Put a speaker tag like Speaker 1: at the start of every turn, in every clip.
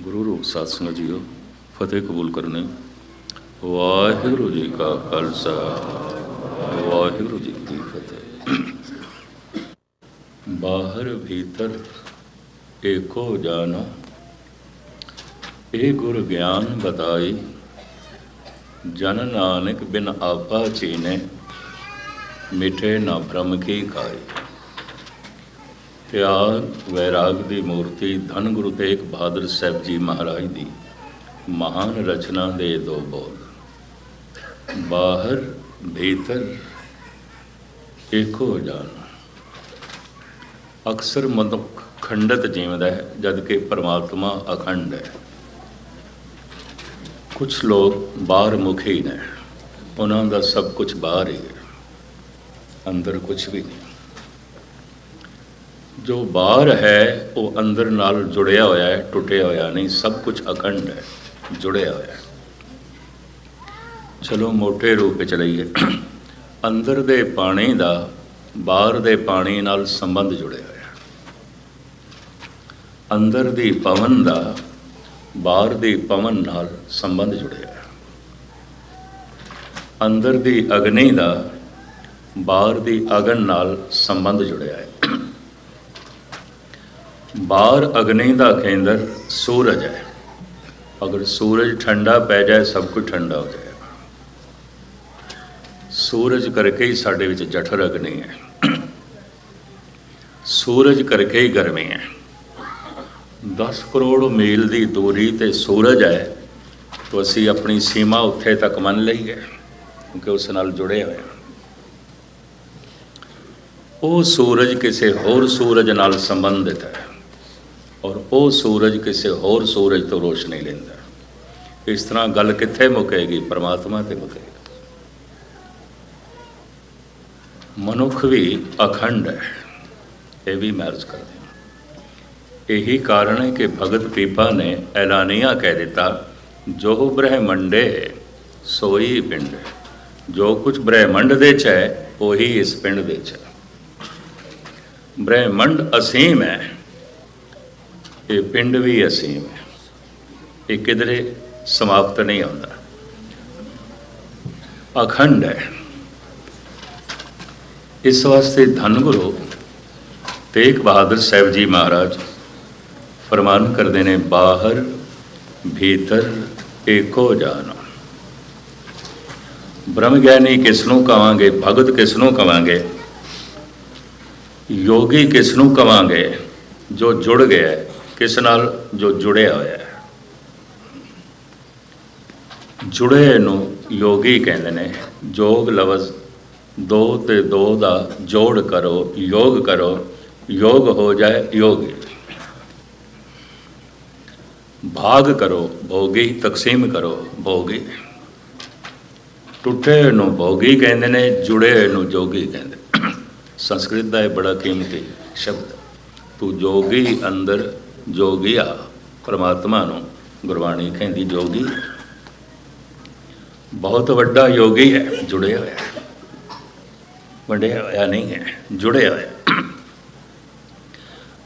Speaker 1: ਗੁਰੂ ਰੂਪ ਸਾਧ ਸੰਗਤ ਜੀਓ, ਫਤਿਹ ਕਬੂਲ ਕਰਨੇ। ਵਾਹਿਗੁਰੂ ਜੀ ਕਾ ਖਾਲਸਾ, ਵਾਹਿਗੁਰੂ ਜੀ ਕੀ ਫਤਿਹ। ਬਾਹਰ ਭੀਤਰ ਏਕੋ ਜਾਨ, ਇਹ ਗੁਰ ਗਿਆਨ ਬਤਾਈ। ਜਨ ਨਾਨਕ ਬਿਨ ਆਪਾ ਚੀਨੇ, ਮਿਠੇ ਨਾ ਭ੍ਰਮ ਕੀ ਖਾਈ ਤਿਆਗ ਵੈਰਾਗ ਦੀ ਮੂਰਤੀ ਧੰਨ ਗੁਰੂ ਤੇਗ ਬਹਾਦਰ ਸਾਹਿਬ ਜੀ ਮਹਾਰਾਜ ਦੀ ਮਹਾਨ ਰਚਨਾ ਦੇ ਦੋ ਬੋਲ। ਬਾਹਰ, ਭੀਤਰ, ਏਕੋ ਜਾਨ। ਅਕਸਰ ਮਨੁੱਖ ਖੰਡਤ ਜੀਵਦਾ ਹੈ ਜਦ ਕਿ ਪਰਮਾਤਮਾ ਅਖੰਡ ਹੈ। ਕੁਝ ਲੋਕ ਬਾਹਰ ਮੁਖੀ ਨੇ, ਉਹਨਾਂ ਦਾ ਸਭ ਕੁਝ ਬਾਹਰ ਹੀ ਹੈ। ਅੰਦਰ ਕੁਝ ਵੀ ਨਹੀਂ। ਜੋ ਬਾਹਰ ਹੈ, ਉਹ ਅੰਦਰ ਨਾਲ ਜੁੜਿਆ ਹੋਇਆ ਹੈ, ਟੁੱਟਿਆ ਹੋਇਆ ਨਹੀਂ, ਸਭ ਕੁਝ ਅਖੰਡ ਹੈ, ਜੁੜਿਆ ਹੋਇਆ ਹੈ। ਚਲੋ ਮੋਟੇ ਰੂਪ ਵਿੱਚ ਲਈਏ। ਅੰਦਰ ਦੇ ਪਾਣੀ ਦਾ, ਬਾਹਰ ਦੇ ਪਾਣੀ ਨਾਲ ਸੰਬੰਧ ਜੁੜਿਆ ਹੋਇਆ ਅੰਦਰ ਦੀ ਪਵਨ ਦਾ, ਬਾਹਰ ਦੀ ਪਵਨ ਨਾਲ ਸੰਬੰਧ ਜੁੜਿਆ ਹੋਇਆ ਅੰਦਰ ਦੀ ਅਗਨੀ ਦਾ, ਬਾਹਰ ਦੀ ਅਗਨ ਨਾਲ ਸੰਬੰਧ ਜੁੜਿਆ ਹੈ। ਬਾਹਰ ਅਗਨੀ ਦਾ ਕੇਂਦਰ ਸੂਰਜ ਹੈ। ਅਗਰ ਸੂਰਜ ਠੰਡਾ ਪੈ ਜਾਏ, ਸਭ ਕੁਝ ਠੰਡਾ ਹੋ ਜਾਏਗਾ। ਸੂਰਜ ਕਰਕੇ ਹੀ ਸਾਡੇ ਵਿੱਚ ਜਠਰ ਅਗਨੀ ਹੈ। ਸੂਰਜ ਕਰਕੇ ਹੀ ਗਰਮੀ ਹੈ। 10 ਕਰੋੜ ਮੀਲ ਦੀ ਦੂਰੀ ਤੇ ਸੂਰਜ ਹੈ, ਤਾਂ ਅਸੀਂ ਆਪਣੀ ਸੀਮਾ ਉੱਥੇ ਤੱਕ ਮੰਨ ਲਈ ਹੈ, ਕਿਉਂਕਿ ਉਸ ਨਾਲ ਜੁੜੇ ਹੋਏ ਹਾਂ। ਉਹ ਸੂਰਜ ਕਿਸੇ ਹੋਰ ਸੂਰਜ ਨਾਲ ਸੰਬੰਧਿਤ ਹੈ। ਔਰ ਉਹ ਸੂਰਜ ਕਿਸੇ ਹੋਰ ਸੂਰਜ ਤੋਂ ਰੋਸ਼ਨੀ ਲੈਂਦਾ ਹੈ। ਇਸ ਤਰ੍ਹਾਂ ਗੱਲ ਕਿੱਥੇ ਮੁਕੇਗੀ ਪ੍ਰਮਾਤਮਾ ਤੇ ਮੁਕੇਗੀ ਮਨੁੱਖ ਵੀ ਅਖੰਡ ਹੈ ਇਹ ਵੀ ਮਹਿਰਜ ਕਰਦੇ ਹਨ ਇਹੀ ਕਾਰਨ ਹੈ ਕਿ ਭਗਤ ਪੀਪਾ ਨੇ ਐਲਾਨੀਆ ਕਹਿ ਦਿੱਤਾ ਜੋ ਬ੍ਰਹਮੰਡੇ ਸੋਈ ਪਿੰਡ ਜੋ ਕੁਝ ਬ੍ਰਹਮੰਡ ਦੇ ਚ ਹੈ ਉਹੀ ਇਸ ਪਿੰਡ ਦੇ ਚ ਹੈ ਬ੍ਰਹਮੰਡ ਅਸੀਮ ਹੈ ਇਹ ਪਿੰਡ ਵੀ ਅਸੀਮ ਹੈ। ਇਹ ਕਿਧਰੇ ਸਮਾਪਤ ਨਹੀਂ ਹੁੰਦਾ। ਅਖੰਡ ਹੈ। ਇਸ ਵਾਸਤੇ ਧੰਨ ਗੁਰੂ ਤੇਗ ਬਹਾਦਰ ਸਾਹਿਬ ਜੀ ਮਹਾਰਾਜ ਫਰਮਾਨ ਕਰਦੇ ਨੇ, ਬਾਹਰ ਭੀਤਰ ਏਕੋ ਜਾਨ। ਬ੍ਰਹਮ ਗਿਆਨੀ ਕਿਸ ਨੂੰ ਕਵਾਂਗੇ, ਭਗਤ ਕਿਸ ਨੂੰ ਕਵਾਂਗੇ, ਯੋਗੀ ਕਿਸ ਨੂੰ ਕਵਾਂਗੇ, ਜੋ ਜੁੜ ਗਿਆ ਕਿਸ ਨਾਲ ਜੋ ਜੁੜਿਆ ਹੋਇਆ ਹੈ? ਜੁੜੇ ਨੂੰ ਯੋਗੀ ਕਹਿੰਦੇ ਨੇ ਯੋਗ ਲਫ਼ਜ਼ ਦੋ ਤੇ ਦੋ ਦਾ ਜੋੜ ਕਰੋ, ਯੋਗ ਕਰੋ, ਯੋਗ ਹੋ ਜਾਏ ਯੋਗੀ। ਭਾਗ ਕਰੋ, ਭੋਗੀ, ਤਕਸੀਮ ਕਰੋ, ਭੋਗੀ। ਟੁੱਟੇ ਨੂੰ ਭੋਗੀ ਕਹਿੰਦੇ ਨੇ, ਜੁੜੇ ਨੂੰ ਜੋਗੀ ਕਹਿੰਦੇ ਸੰਸਕ੍ਰਿਤ ਦਾ ਇਹ ਬੜਾ ਕੀਮਤੀ ਸ਼ਬਦ ਤੂੰ ਜੋਗੀ ਅੰਦਰ ਜੋਗਿਆ, ਪਰਮਾਤਮਾ ਨੂੰ ਗੁਰਬਾਣੀ ਕਹਿੰਦੀ, ਜੋਗੀ, ਬਹੁਤ ਵੱਡਾ ਯੋਗੀ ਹੈ, ਜੁੜਿਆ ਹੋਇਆ ਵੰਡਿਆ ਹੋਇਆ ਨਹੀਂ ਹੈ, ਜੁੜਿਆ ਹੋਇਆ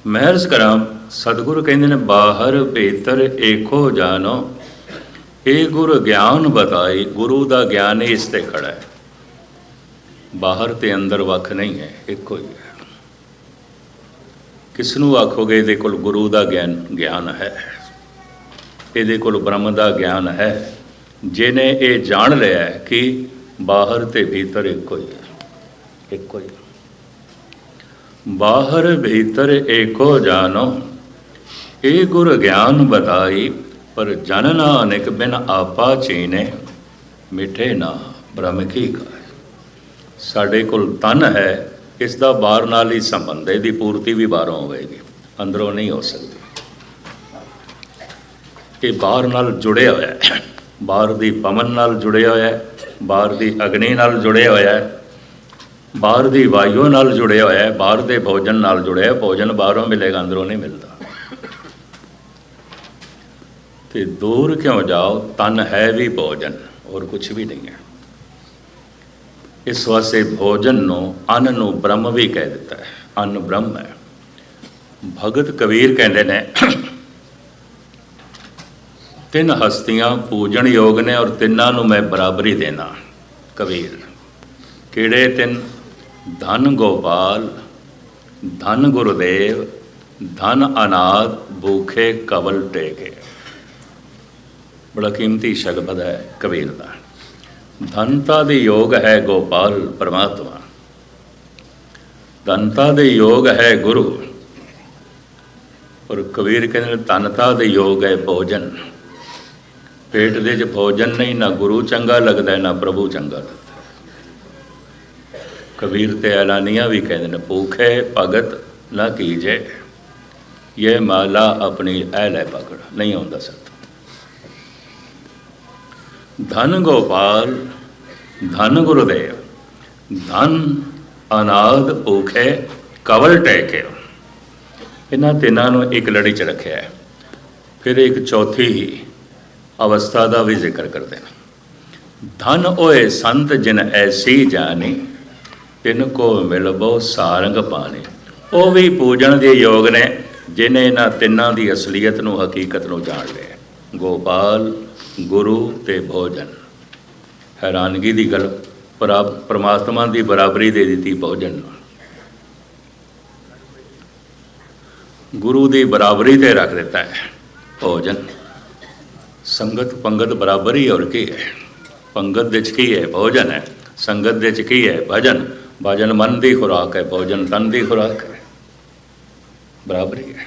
Speaker 1: ਮਹਿਰਸ ਕਰਾਂ, ਸਤਿਗੁਰੂ ਕਹਿੰਦੇ ਨੇ, ਬਾਹਰ ਭੀਤਰ ਏਕੋ ਜਾਣੋ ਇਹ ਗੁਰ ਗਿਆਨ ਬਤਾਈ ਗੁਰੂ ਦਾ ਗਿਆਨ ਇਸ ਤੇ ਖੜਾ ਹੈ। ਬਾਹਰ ਤੇ ਅੰਦਰ ਵੱਖ ਨਹੀਂ ਹੈ, ਇੱਕੋ ਹੀ ਹੈ। ਕਿਸ ਨੂੰ ਆਖੋਗੇ? ਇਹਦੇ ਕੋਲ ਗੁਰੂ ਦਾ ਗਿਆਨ ਗਿਆਨ ਹੈ। ਇਹਦੇ ਕੋਲ ਬ੍ਰਹਮ ਦਾ ਗਿਆਨ ਹੈ। ਜਿਨੇ ਇਹ ਜਾਣ ਲਿਆ ਕਿ ਬਾਹਰ ਤੇ ਭੀਤਰ ਇੱਕੋ ਹੀ ਹੈ। ਇੱਕੋ ਹੀ ਬਾਹਰ ਭੀਤਰ ਏਕੋ ਜਾਨੋ ਇਹ ਗੁਰ ਗਿਆਨ ਬਤਾਈ, ਪਰ ਜਨ ਨਾਨਕ ਬਿਨ ਆਪਾ ਚੀਨੇ, ਮਿਠੇ ਨਾ ਬ੍ਰਹਮ ਕੀ ਕਾਇ ਸਾਡੇ ਕੋਲ ਤਨ ਹੈ ਇਸ ਦਾ ਬਾਹਰ ਨਾਲ ਹੀ ਸੰਬੰਧ ਹੈ, ਇਹਦੀ ਪੂਰਤੀ ਵੀ ਬਾਹਰੋਂ ਹੋਵੇਗੀ, ਅੰਦਰੋਂ ਨਹੀਂ ਹੋ ਸਕਦੀ। ਇਹ ਬਾਹਰ ਨਾਲ ਜੁੜਿਆ ਹੋਇਆ ਹੈ, ਬਾਹਰ ਦੀ ਪਵਨ ਨਾਲ ਜੁੜਿਆ ਹੋਇਆ ਹੈ, ਬਾਹਰ ਦੀ ਅਗਨੀ ਨਾਲ ਜੁੜਿਆ ਹੋਇਆ ਹੈ, ਬਾਹਰ ਦੀ ਵਾਯੂ ਨਾਲ ਜੁੜਿਆ ਹੋਇਆ ਹੈ, ਬਾਹਰ ਦੇ ਭੋਜਨ ਨਾਲ ਜੁੜਿਆ ਹੈ ਭੋਜਨ ਬਾਹਰੋਂ ਮਿਲੇਗਾ, ਅੰਦਰੋਂ ਨਹੀਂ ਮਿਲਦਾ। ਤੇ ਦੂਰ ਕਿਉਂ ਜਾਓ? ਤਨ ਹੈ ਵੀ ਭੋਜਨ ਔਰ ਕੁਝ ਵੀ ਨਹੀਂ ਹੈ। ਇਸ ਵਾਸਤੇ ਭੋਜਨ ਨੂੰ ਅੰਨ ਨੂੰ ਬ੍ਰਹਮ ਵੀ ਕਹਿ ਦਿੱਤਾ ਹੈ। ਅੰਨ ਬ੍ਰਹਮ ਹੈ। ਭਗਤ ਕਬੀਰ ਕਹਿੰਦੇ ਨੇ, ਤਿੰਨ ਹਸਤੀਆਂ ਪੂਜਣ ਯੋਗ ਨੇ ਔਰ ਤਿੰਨਾਂ ਨੂੰ ਮੈਂ ਬਰਾਬਰੀ ਦੇਣਾ, ਕਬੀਰ। ਕਿਹੜੇ ਤਿੰਨ? ਧਨ ਗੋਪਾਲ, ਧਨ ਗੁਰਦੇਵ, ਧਨ ਅਨਾਦ ਭੂਖੇ ਕਵਲ ਟੇਕੇ। ਬੜਾ ਕੀਮਤੀ ਸ਼ਬਦ ਹੈ ਕਬੀਰ ਦਾ। ਧਨਤਾ ਦੇ ਯੋਗ ਹੈ ਗੋਪਾਲ ਪਰਮਾਤਮਾ। ਧਨਤਾ ਦੇ ਯੋਗ ਹੈ ਗੁਰੂ। ਔਰ ਕਬੀਰ ਕਹਿੰਦੇ ਨੇ ਧਨਤਾ ਦੇ ਯੋਗ ਹੈ ਭੋਜਨ। ਪੇਟ ਦੇ ਚ ਭੋਜਨ ਨਹੀਂ, ਨਾ ਗੁਰੂ ਚੰਗਾ ਲੱਗਦਾ, ਨਾ ਪ੍ਰਭੂ ਚੰਗਾ ਲੱਗਦਾ। ਕਬੀਰ ਤੇ ਐਲਾਨੀਆਂ ਵੀ ਕਹਿੰਦੇ ਨੇ, ਭੂਖੇ ਭਗਤ ਨਾ ਕੀਜੇ। ਇਹ ਮਾਲਾ ਆਪਣੀ ਐ ਲੈ ਪਕੜ, ਨਹੀਂ ਆਉਂਦਾ ਸਤ। ਧਨ ਗੋਪਾਲ, ਧਨ ਗੁਰਦੇਵ, ਧਨ ਅਨਾਦ ਭੂਖੇ ਕਵਲ ਟੇਕੇ। ਇਹਨਾਂ ਤਿੰਨਾਂ ਨੂੰ ਇੱਕ ਲੜੀ 'ਚ ਰੱਖਿਆ ਹੈ। ਫਿਰ ਇੱਕ ਚੌਥੀ ਅਵਸਥਾ ਦਾ ਵੀ ਜ਼ਿਕਰ ਕਰਦੇ ਨੇ। ਧਨ ਓਏ ਸੰਤ ਜਿਨ ਐਸੀ ਜਾਣੀ, ਤਿਨ ਕੋ ਮਿਲਬੋ ਸਾਰੰਗ ਪਾਣੀ। ਉਹ ਵੀ ਪੂਜਣ ਦੇ ਯੋਗ ਨੇ, ਜਿਨੇ ਇਹਨਾਂ ਤਿੰਨਾਂ ਦੀ ਅਸਲੀਅਤ ਨੂੰ ਹਕੀਕਤ ਨੂੰ ਜਾਣ ਲਿਆ ਗੋਪਾਲ ਗੁਰੂ ਤੇ ਭੋਜਨ ਹੈਰਾਨਗੀ ਦੀ ਗੱਲ ਪਰਮਾਤਮਾ ਦੀ ਬਰਾਬਰੀ ਦੇ ਦਿੱਤੀ ਭੋਜਨ ਨੂੰ ਗੁਰੂ ਦੀ ਬਰਾਬਰੀ ਤੇ ਰੱਖ ਦਿੱਤਾ ਹੈ ਭੋਜਨ ਸੰਗਤ ਪੰਗਤ ਬਰਾਬਰੀ ਔਰ ਕੀ ਹੈ? ਪੰਗਤ ਦੇ ਚ ਕੀ ਹੈ? ਭੋਜਨ ਹੈ। ਸੰਗਤ ਦੇ ਚ ਕੀ ਹੈ? ਭਜਨ। ਭਜਨ ਮਨ ਦੀ ਖੁਰਾਕ ਹੈ, ਭੋਜਨ ਤਨ ਦੀ ਖੁਰਾਕ ਹੈ। ਬਰਾਬਰੀ ਹੈ।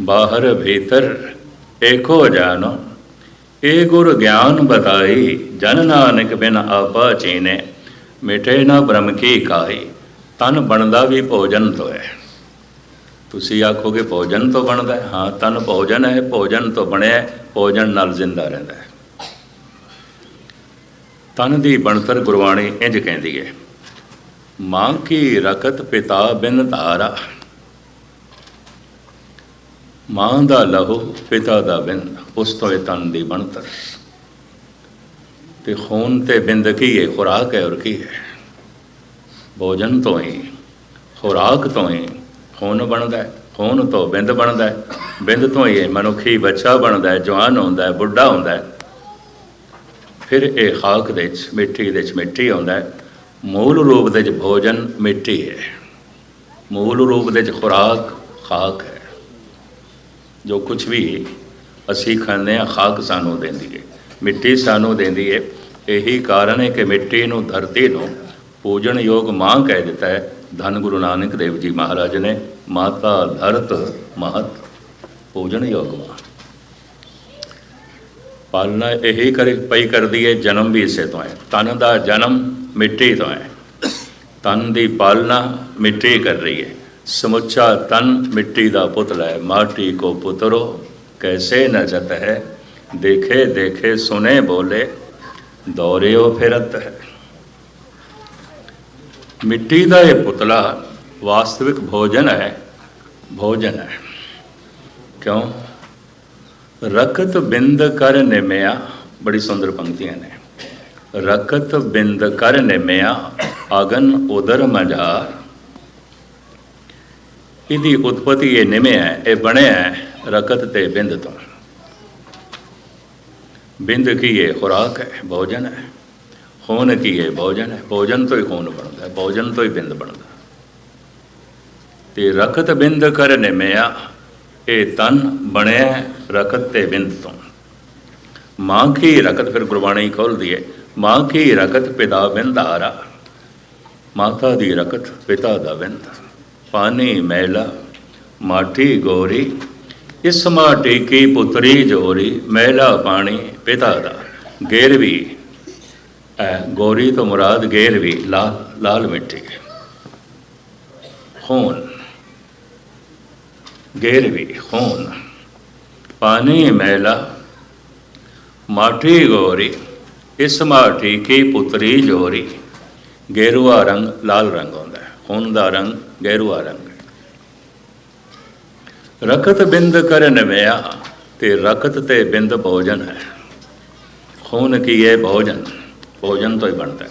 Speaker 1: ਬਾਹਰ ਭੀਤਰ ਏਕੋ ਜਾਨੋ ਏ ਗੁਰ ਗਿਆਨ ਬਤਾਈ, ਜਨ ਨਾਨਕ ਬਿਨ ਆਪਾ ਚੀਨੇ ਮਿਟੇ ਨਾ ਬ੍ਰਹਮ ਕੀ ਕਾਈ ਤਨ ਬਣਦਾ ਵੀ ਭੋਜਨ ਤੋਂ ਹੈ। ਤੁਸੀਂ ਆਖੋਗੇ ਭੋਜਨ ਤੋਂ ਬਣਦਾ ਹਾਂ? ਤਨ ਭੋਜਨ ਹੈ, ਭੋਜਨ ਤੋਂ ਬਣਿਆ ਭੋਜਨ ਨਾਲ ਜ਼ਿੰਦਾ ਰਹਿੰਦਾ ਹੈ। ਤਨ ਦੀ ਬਣਤਰ ਗੁਰਬਾਣੀ ਇੰਜ ਕਹਿੰਦੀ ਹੈ, ਮਾਂ ਕੀ ਰਕਤ ਪਿਤਾ ਬਿਨ ਧਾਰਾ। ਮਾਂ ਦਾ ਲਹੂ, ਪਿਤਾ ਦਾ ਬਿੰਦ, ਉਸ ਤੋਂ ਤਨ ਦੀ ਬਣਤਰ। ਤੇ ਖੂਨ ਤੇ ਬਿੰਦ ਕੀ ਹੈ ਖੁਰਾਕ ਹੈ ਔਰ ਕੀ ਹੈ ਭੋਜਨ ਤੋਂ ਹੀ ਖੁਰਾਕ ਤੋਂ ਹੀ ਖੂਨ ਬਣਦਾ ਹੈ ਖੂਨ ਤੋਂ ਬਿੰਦ ਬਣਦਾ ਹੈ ਬਿੰਦ ਤੋਂ ਹੀ ਇਹ ਮਨੁੱਖੀ ਬੱਚਾ ਬਣਦਾ ਹੈ ਜਵਾਨ ਹੁੰਦਾ ਹੈ ਬੁੱਢਾ ਹੁੰਦਾ ਹੈ ਫਿਰ ਇਹ ਖਾਕ ਦੇ ਵਿੱਚ ਮਿੱਟੀ ਦੇ ਵਿੱਚ ਮਿੱਟੀ ਆਉਂਦਾ ਹੈ ਮੂਲ ਰੂਪ ਦੇ ਵਿੱਚ ਭੋਜਨ ਮਿੱਟੀ ਹੈ ਮੂਲ ਰੂਪ ਦੇ ਵਿੱਚ ਖੁਰਾਕ, ਖਾਕ ਹੈ ਜੋ ਕੁਝ ਵੀ ਅਸੀਂ ਖਾਂਦੇ ਹਾਂ, ਖਾਕ ਸਾਨੂੰ ਦਿੰਦੀ ਹੈ ਮਿੱਟੀ ਸਾਨੂੰ ਦਿੰਦੀ ਹੈ ਇਹੀ ਕਾਰਨ ਹੈ ਕਿ ਮਿੱਟੀ ਨੂੰ, ਧਰਤੀ ਨੂੰ ਪੂਜਣ ਯੋਗ ਮਾਂ ਕਹਿ ਦਿੱਤਾ ਹੈ। ਧੰਨ ਗੁਰੂ ਨਾਨਕ ਦੇਵ ਜੀ ਮਹਾਰਾਜ ਨੇ। ਮਾਤਾ ਧਰਤ ਮਹਤ ਪੂਜਣ ਯੋਗ ਮਾਂ। ਪਾਲਣਾ ਇਹੀ ਕਰੇ, ਪਈ ਕਰਦੀ ਹੈ ਜਨਮ ਵੀ ਇਸੇ ਤੋਂ ਹੈ। ਤਨ ਦਾ ਜਨਮ ਮਿੱਟੀ ਤੋਂ ਹੈ। ਤਨ ਦੀ ਪਾਲਣਾ ਮਿੱਟੀ ਕਰ ਰਹੀ ਹੈ ਸਮੁੱਚਾ ਤਨ ਮਿੱਟੀ ਦਾ ਪੁਤਲਾ ਹੈ ਮਾਟੀ ਕੋ ਪੁੱਤਰੋ ਕੈਸੇ ਨਚਤ ਹੈ ਦੇਖੇ ਦੇਖੇ ਸੁਨੇ ਬੋਲੇ ਦੌਰਿਓ ਫਿਰਤ ਹੈ ਮਿੱਟੀ ਦਾ ਇਹ ਪੁਤਲਾ ਵਾਸਤਵਿਕ ਭੋਜਨ ਹੈ ਭੋਜਨ ਹੈ ਕਿਉਂ ਰਕਤ ਬਿੰਦ ਕਰ ਨਿਮਿਆ ਬੜੀ ਸੁੰਦਰ ਪੰਕਤੀਆਂ ਨੇ ਰਕਤ ਬਿੰਦ ਕਰ ਨਿਮਿਆ ਅਗਨ ਉਦਰ ਮਝਾਰ ਇਹਦੀ ਉਤਪਤੀ ਇਹ ਨਿਮਿਆ ਹੈ, ਇਹ ਬਣਿਆ ਹੈ ਰਕਤ ਤੇ ਬਿੰਦ ਤੋਂ। ਬਿੰਦ ਕੀ ਹੈ ਖੁਰਾਕ ਹੈ ਭੋਜਨ ਹੈ? ਖੂਨ ਕੀ ਹੈ ਭੋਜਨ ਹੈ? ਭੋਜਨ ਤੋਂ ਹੀ ਖੂਨ ਬਣਦਾ ਹੈ ਭੋਜਨ ਤੋਂ ਹੀ ਬਿੰਦ ਬਣਦਾ ਹੈ। ਤੇ ਰਕਤ ਬਿੰਦ ਕਰ ਨਿਮਿਆ ਇਹ ਤਨ ਬਣਿਆ ਰਕਤ ਤੇ ਬਿੰਦ ਤੋਂ। ਮਾਂ ਕੀ ਰਕਤ ਫਿਰ ਗੁਰਬਾਣੀ ਖੋਲਦੀ ਹੈ ਮਾਂ ਕੀ ਰਕਤ ਪਿਤਾ ਬਿੰਦ ਆਰਾ ਮਾਤਾ ਦੀ ਰਕਤ ਪਿਤਾ ਦਾ ਬਿੰਦ ਪਾਣੀ ਮੈਲਾ, ਮਾਠੀ ਗੋਰੀ, ਇਸ ਮਾਟੀ ਕੀ ਪੁੱਤਰੀ ਜੋਰੀ, ਮੈਲਾ ਪਾਣੀ ਪਿਤਾ ਦਾ, ਗੇਰਵੀ, ਐ ਗੋਰੀ ਤੋਂ ਮੁਰਾਦ ਗੇਰਵੀ, ਲਾਲ ਲਾਲ ਮਿੱਟੀ। ਖੂਨ, ਗੇਰਵੀ, ਖੂਨ ਪਾਣੀ ਮੈਲਾ, ਮਾਠੀ ਗੋਰੀ, ਇਸ ਮਾਟੀ ਕੀ ਪੁੱਤਰੀ ਜੋਰੀ, ਗੇਰੂਆ ਰੰਗ, ਲਾਲ ਰੰਗ ਹੁੰਦਾ ਹੈ ਖੂਨ ਦਾ ਰੰਗ, ਗਹਿਰੂਆ ਰੰਗ ਹੈ। ਰਕਤ ਬਿੰਦ ਕਰਨ ਨਵਿਆ ਤੇ ਰਕਤ ਤੇ ਬਿੰਦ ਭੋਜਨ ਹੈ। ਖੂਨ ਕੀ ਹੈ ਭੋਜਨ? ਭੋਜਨ ਤੋਂ ਹੀ ਬਣਦਾ ਹੈ।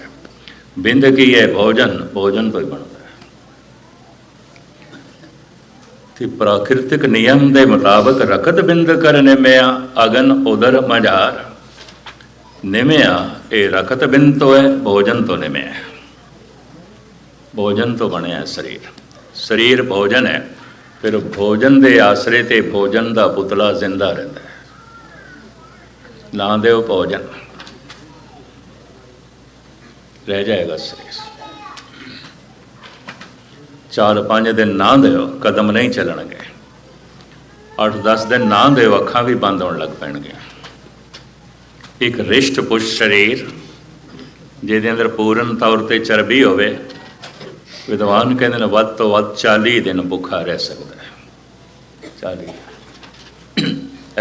Speaker 1: ਬਿੰਦ ਕੀ ਹੈ ਭੋਜਨ? ਭੋਜਨ ਤੋਂ ਹੀ ਬਣਦਾ ਹੈ। ਕਿ ਪ੍ਰਾਕਿਰਤਿਕ ਨਿਯਮ ਦੇ ਮੁਤਾਬਕ ਰਕਤ ਬਿੰਦ ਕਰ ਨਿਮਿਆ ਅਗਨ ਉਦਰ ਮਝਾਰ। ਨਿਮਿਆ ਇਹ ਰਕਤ ਬਿੰਦ ਤੋਂ ਹੈ, ਭੋਜਨ ਤੋਂ ਨਿਮਿਆ ਹੈ। ਭੋਜਨ ਤੋਂ ਬਣਿਆ ਹੈ ਸਰੀਰ। ਸਰੀਰ ਭੋਜਨ ਹੈ, ਫਿਰ ਭੋਜਨ ਦੇ ਆਸਰੇ ਤੇ ਭੋਜਨ ਦਾ ਪੁਤਲਾ ਜ਼ਿੰਦਾ ਰਹਿੰਦਾ ਹੈ। ਨਾ ਦਿਓ ਭੋਜਨ। ਰਹਿ ਜਾਏਗਾ ਸਰੀਰ। ਚਾਰ ਪੰਜ ਦਿਨ ਨਾ ਦਿਓ, ਕਦਮ ਨਹੀਂ ਚੱਲਣਗੇ। 8-10 ਦਿਨ ਨਾ ਦਿਓ, ਅੱਖਾਂ ਵੀ ਬੰਦ ਹੋਣ ਲੱਗ ਪੈਣਗੀਆਂ। ਇੱਕ ਰਿਸ਼ਟ ਪੁਸ਼ ਸਰੀਰ, ਜਿਹਦੇ ਅੰਦਰ ਪੂਰਨ ਤੌਰ ਤੇ ਚਰਬੀ ਹੋਵੇ ਵਿਦਵਾਨ ਕਹਿੰਦੇ ਨੇ, ਵੱਧ ਤੋਂ ਵੱਧ 40 ਦਿਨ ਭੁੱਖਾ ਰਹਿ ਸਕਦਾ ਹੈ। 40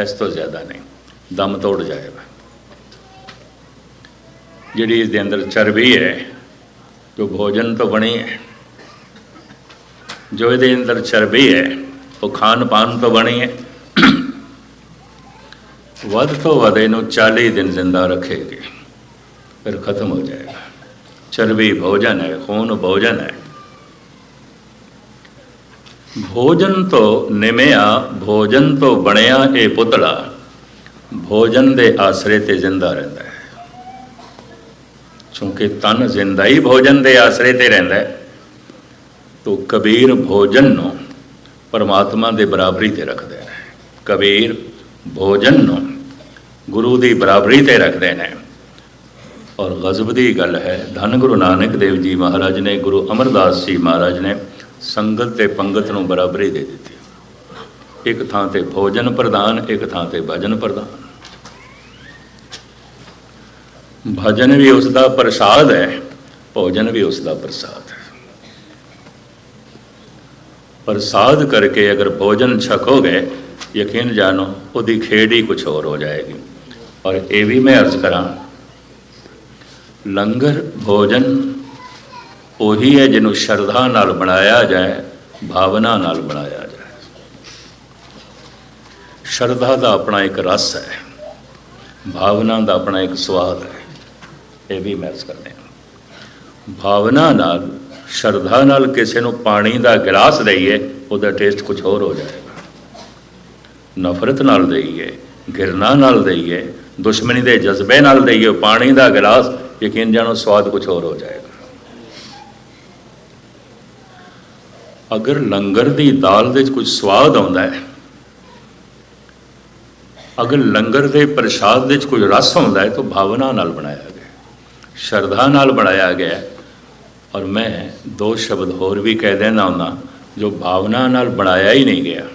Speaker 1: ਇਸ ਤੋਂ ਜ਼ਿਆਦਾ ਨਹੀਂ। ਦਮ ਤੋੜ ਜਾਏਗਾ। ਜਿਹੜੀ ਇਸ ਦੇ ਅੰਦਰ ਚਰਬੀ ਹੈ, ਜੋ ਭੋਜਨ ਤੋਂ ਬਣੀ ਹੈ, ਜੋ ਇਹਦੇ ਅੰਦਰ ਚਰਬੀ ਹੈ, ਉਹ ਖਾਣ ਪਾਣ ਤੋਂ ਬਣੀ ਹੈ, ਵੱਧ ਤੋਂ ਵੱਧ ਇਹਨੂੰ 40 ਦਿਨ ਜ਼ਿੰਦਾ ਰੱਖੇਗੀ। ਫਿਰ ਖਤਮ ਹੋ ਜਾਏਗਾ। ਚਰਬੀ ਭੋਜਨ ਹੈ, ਖੂਨ ਭੋਜਨ ਹੈ। ਭੋਜਨ ਤੋਂ ਨਿਮਿਆ, ਭੋਜਨ ਤੋਂ ਬਣਿਆ ਇਹ ਪੁਤਲਾ। ਭੋਜਨ ਦੇ ਆਸਰੇ ਤੇ ਜ਼ਿੰਦਾ ਰਹਿੰਦਾ ਹੈ। ਕਿਉਂਕਿ ਤਨ ਜ਼ਿੰਦਾ ਹੀ ਭੋਜਨ ਦੇ ਆਸਰੇ ਤੇ ਰਹਿੰਦਾ ਹੈ। ਤੋ ਕਬੀਰ ਭੋਜਨ ਨੂੰ ਪਰਮਾਤਮਾ ਦੇ ਬਰਾਬਰੀ ਤੇ ਰੱਖਦੇ ਨੇ ਕਬੀਰ ਭੋਜਨ ਨੂੰ ਗੁਰੂ ਦੀ ਬਰਾਬਰੀ ਤੇ ਰੱਖਦੇ ਨੇ। ਔਰ ਗਜ਼ਬ ਦੀ ਗੱਲ ਹੈ, ਧੰਨ ਗੁਰੂ ਨਾਨਕ ਦੇਵ ਜੀ ਮਹਾਰਾਜ ਨੇ, ਗੁਰੂ ਅਮਰਦਾਸ ਜੀ ਮਹਾਰਾਜ ਨੇ ਸੰਗਤ ਤੇ ਪੰਗਤ ਨੂੰ ਬਰਾਬਰੀ ਦੇ ਦਿੱਤੀ। ਇੱਕ ਥਾਂ ਤੇ ਭੋਜਨ ਪ੍ਰਦਾਨ, ਇੱਕ ਥਾਂ ਤੇ ਭਜਨ ਪ੍ਰਦਾਨ। ਭਜਨ ਵੀ ਉਸ ਦਾ ਪ੍ਰਸਾਦ ਹੈ, ਭੋਜਨ ਵੀ ਉਸ ਦਾ ਪ੍ਰਸਾਦ ਹੈ। ਪ੍ਰਸਾਦ ਕਰਕੇ ਅਗਰ ਭੋਜਨ ਛਕੋਗੇ, ਯਕੀਨ ਜਾਣੋ, ਉਹਦੀ ਖੇਡ ਹੀ ਕੁਝ ਹੋਰ ਹੋ ਜਾਏਗੀ। ਔਰ ਇਹ ਵੀ ਮੈਂ ਅਰਜ਼ ਕਰਾਂ, ਲੰਗਰ, ਭੋਜਨ ਉਹੀ ਹੈ ਜਿਹਨੂੰ ਸ਼ਰਧਾ ਨਾਲ ਬਣਾਇਆ ਜਾਏ, ਭਾਵਨਾ ਨਾਲ ਬਣਾਇਆ ਜਾਏ। ਸ਼ਰਧਾ ਦਾ ਆਪਣਾ ਇੱਕ ਰਸ ਹੈ, ਭਾਵਨਾ ਦਾ ਆਪਣਾ ਇੱਕ ਸਵਾਦ ਹੈ, ਇਹ ਵੀ ਮਹਿਸ ਕਰਦੇ ਹਾਂ। ਭਾਵਨਾ ਨਾਲ, ਸ਼ਰਧਾ ਨਾਲ ਕਿਸੇ ਨੂੰ ਪਾਣੀ ਦਾ ਗਿਲਾਸ ਦਈਏ, ਉਹਦਾ ਟੇਸਟ ਕੁਝ ਹੋਰ ਹੋ ਜਾਏਗਾ ਨਫ਼ਰਤ ਨਾਲ ਦਈਏ, ਘਿਰਨਾ ਨਾਲ ਦਈਏ, ਦੁਸ਼ਮਣੀ ਦੇ ਜਜ਼ਬੇ ਨਾਲ ਦਈਏ ਪਾਣੀ ਦਾ ਗਿਲਾਸ, ਯਕੀਨ ਜਾਣੋ ਸਵਾਦ ਕੁਝ ਹੋਰ ਹੋ ਜਾਏਗਾ। ਅਗਰ ਲੰਗਰ ਦੀ ਦਾਲ ਦੇ ਵਿੱਚ ਕੁਝ ਸਵਾਦ ਆਉਂਦਾ ਹੈ, ਅਗਰ ਲੰਗਰ ਦੇ ਪ੍ਰਸ਼ਾਦ ਦੇ ਵਿੱਚ ਕੋਈ ਰਸ ਆਉਂਦਾ ਹੈ, ਤਾਂ ਭਾਵਨਾ ਨਾਲ ਬਣਾਇਆ ਗਿਆ ਸ਼ਰਧਾ ਨਾਲ ਬਣਾਇਆ ਗਿਆ ਔਰ ਮੈਂ ਦੋ ਸ਼ਬਦ ਹੋਰ ਵੀ ਕਹਿ ਦੇਣਾ ਹੁੰਦਾ, ਜੋ ਭਾਵਨਾ ਨਾਲ ਬਣਾਇਆ ਹੀ ਨਹੀਂ ਗਿਆ,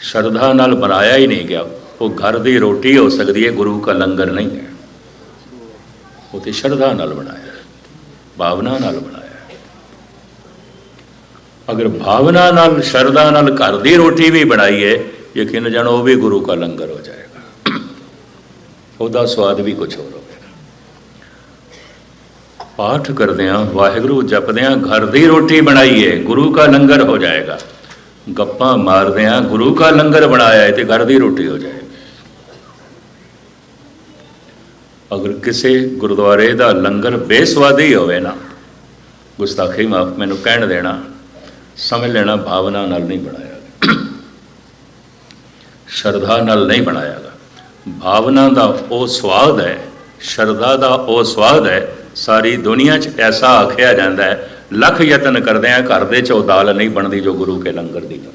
Speaker 1: ਸ਼ਰਧਾ ਨਾਲ ਬਣਾਇਆ ਹੀ ਨਹੀਂ ਗਿਆ। ਉਹ ਘਰ ਦੀ ਰੋਟੀ ਹੋ ਸਕਦੀ ਹੈ, ਗੁਰੂ ਦਾ ਲੰਗਰ ਨਹੀਂ ਹੈ। ਉਹ ਤੇ ਸ਼ਰਧਾ ਨਾਲ ਬਣਾਇਆ ਭਾਵਨਾ ਨਾਲ ਬਣਾਇਆ ਅਗਰ ਭਾਵਨਾ ਨਾਲ, ਸ਼ਰਧਾ ਨਾਲ ਘਰ ਦੀ ਰੋਟੀ ਵੀ ਬਣਾਈਏ ਯਕੀਨ ਜਾਣੋ ਉਹ ਵੀ ਗੁਰੂ ਦਾ ਲੰਗਰ ਹੋ ਜਾਏਗਾ। ਉਹਦਾ ਸਵਾਦ ਵੀ ਕੁਝ ਹੋਰ ਹੋਵੇਗਾ ਪਾਠ ਕਰਦਿਆਂ ਵਾਹਿਗੁਰੂ ਜਪਦਿਆਂ ਘਰ ਦੀ ਰੋਟੀ ਬਣਾਈਏ ਗੁਰੂ ਦਾ ਲੰਗਰ ਹੋ ਜਾਏਗਾ। ਗੱਪਾਂ ਮਾਰਦਿਆਂ ਗੁਰੂ ਦਾ ਲੰਗਰ ਬਣਾਇਆ ਹੈ ਤੇ ਘਰ ਦੀ ਰੋਟੀ ਹੋ ਜਾਏਗੀ। ਅਗਰ ਕਿਸੇ ਗੁਰਦੁਆਰੇ ਦਾ ਲੰਗਰ ਬੇਸਵਾਦੀ ਹੋਵੇ ਨਾ, ਗੁਸਤਾਖੀ ਮਾਫ ਮੈਨੂੰ ਕਹਿਣ ਦੇਣਾ ਸਮਝ ਲੈਣਾ ਭਾਵਨਾ ਨਾਲ ਨਹੀਂ ਬਣਾਇਆ ਸ਼ਰਧਾ ਨਾਲ ਨਹੀਂ ਬਣਾਇਆ ਗਿਆ। ਭਾਵਨਾ ਦਾ ਉਹ ਸਵਾਦ ਹੈ, ਸ਼ਰਧਾ ਦਾ ਉਹ ਸਵਾਦ ਹੈ, ਸਾਰੀ ਦੁਨੀਆ 'ਚ ਐਸਾ ਆਖਿਆ ਜਾਂਦਾ ਹੈ, ਲੱਖ ਯਤਨ ਕਰਦੇ ਆ, ਘਰ ਦੇ 'ਚ ਦਾਲ ਨਹੀਂ ਬਣਦੀ ਜੋ ਗੁਰੂ ਕੇ ਲੰਗਰ ਦੀ ਦਾਲ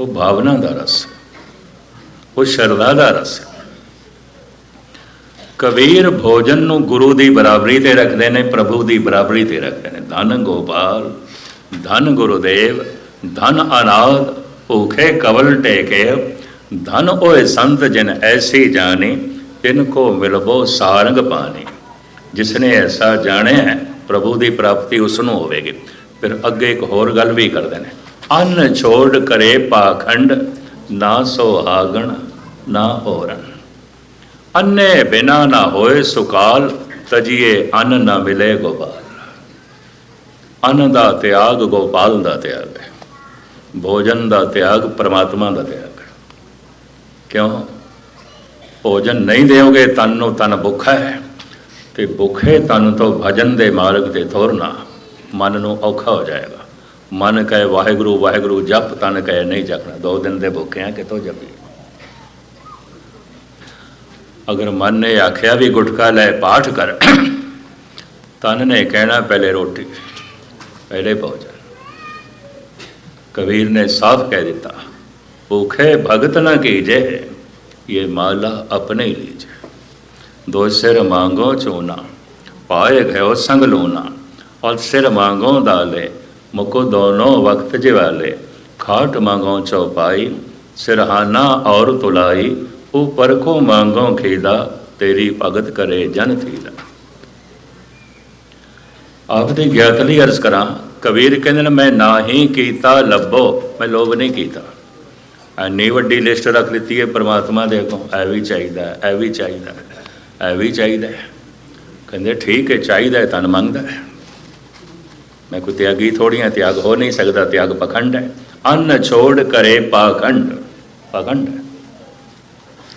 Speaker 1: ਉਹ ਭਾਵਨਾ ਦਾ ਰਸ ਉਹ ਸ਼ਰਧਾ ਦਾ ਰਸ ਕਬੀਰ ਭੋਜਨ ਨੂੰ ਗੁਰੂ ਦੀ ਬਰਾਬਰੀ ਤੇ ਰੱਖਦੇ ਨੇ, ਪ੍ਰਭੂ ਦੀ ਬਰਾਬਰੀ ਤੇ ਰੱਖਦੇ ਨੇ। ਧੰਨ ਗੋਪਾਲ। ਧੰਨ ਗੁਰੂਦੇਵ ਧਨ ਅਨਾਦ, ਭੂਖੇ ਕਵਲ ਟੇਕੇ, ਧਨ ਓਏ ਸੰਤ ਜਿਨ ਐਸੀ ਜਾਣੀ, ਤਿਨ ਕੋ ਮਿਲਬੋ ਸਾਰੰਗ ਪਾਣੀ। ਜਿਸਨੇ ਐਸਾ ਜਾਣਿਆ ਪ੍ਰਭੂ ਦੀ ਪ੍ਰਾਪਤੀ ਉਸ ਨੂੰ ਹੋਵੇਗੀ। ਫਿਰ ਅੱਗੇ ਇੱਕ ਹੋਰ ਗੱਲ ਵੀ ਕਰਦੇ ਨੇ। ਅੰਨ ਛੋੜ ਕਰੇ ਪਾਖੰਡ, ਨਾ ਸੋਹਾਗਣ ਨਾ ਹੋਰਨ। ਅੰਨੇ ਬਿਨਾ ਨਾ ਹੋਏ ਸੁਕਾਲ, ਤਜੀਏ ਅੰਨ ਨਾ ਮਿਲੇ ਗੋਪਾਲ ਅੰਨ ਦਾ ਤਿਆਗ ਗੋਪਾਲ ਦਾ ਤਿਆਗ ਹੈ। ਭੋਜਨ ਦਾ ਤਿਆਗ ਪ੍ਰਮਾਤਮਾ ਦਾ ਤਿਆਗ ਹੈ। ਕਿਉਂ? ਭੋਜਨ ਨਹੀਂ ਦੇਵੋਗੇ ਤਨ ਨੂੰ ਤਨ ਭੁੱਖਾ ਹੈ। ਤੇ ਭੁੱਖੇ ਤਨ ਤੋਂ ਭਜਨ ਦੇ ਮਾਰਗ ਤੇ ਤੁਰਨਾ ਮਨ ਨੂੰ ਔਖਾ ਹੋ ਜਾਏਗਾ। ਮਨ ਕਹੇ, ਵਾਹਿਗੁਰੂ ਵਾਹਿਗੁਰੂ, ਜਪ, ਤਨ ਕਹੇ, ਨਹੀਂ ਜਪਣਾ। ਦੋ ਦਿਨ ਦੇ ਭੁੱਖੇ ਆ ਕਿਤੋਂ ਜਪੀ ਅਗਰ ਮਨ ਨੇ ਆਖਿਆ ਵੀ ਗੁਟਕਾ ਲੈ, ਪਾਠ ਕਰ। ਤਨ ਨੇ ਕਹਿਣਾ, ਪਹਿਲੇ ਰੋਟੀ पहले पहुंचा कबीर ने साफ कह देता भूखे भगत न कीजे ये माला अपने ही लीजे दो सिर मांगो चोना पाए गयो संग लोना और सिर मांगो दाले मुको दोनों वक्त जिवाले खाट मांगो चौपाई सिरहाना और तुलाई ऊपर को मांगो खीदा तेरी भगत करे जन थीदा ਆਪਦੇ ਗਿਆਤ ਲਈ ਅਰਜ਼ ਕਰਾਂ ਕਬੀਰ ਕਹਿੰਦੇ ਨੇ ਮੈਂ ਨਾ ਹੀ ਕੀਤਾ ਲੱਭੋ। ਮੈਂ ਲੋਭ ਨਹੀਂ ਕੀਤਾ। ਐਨੀ ਵੱਡੀ ਲਿਸਟ ਰੱਖ ਦਿੱਤੀ ਹੈ ਪ੍ਰਮਾਤਮਾ ਦੇ ਅੱਗੋਂ। ਐ ਵੀ ਚਾਹੀਦਾ ਹੈ, ਐ ਵੀ ਚਾਹੀਦਾ ਹੈ, ਐ ਵੀ ਚਾਹੀਦਾ ਕਹਿੰਦੇ ਠੀਕ ਹੈ ਚਾਹੀਦਾ ਹੈ ਤਨ ਮੰਗਦਾ ਹੈ। ਮੈਂ ਕੋਈ ਤਿਆਗੀ ਥੋੜੀਆਂ ਤਿਆਗ ਹੋ ਨਹੀਂ ਸਕਦਾ ਤਿਆਗ ਪਖੰਡ ਹੈ। ਅੰਨ ਛੋੜ ਕਰੇ ਪਾਖੰਡ ਪਖੰਡ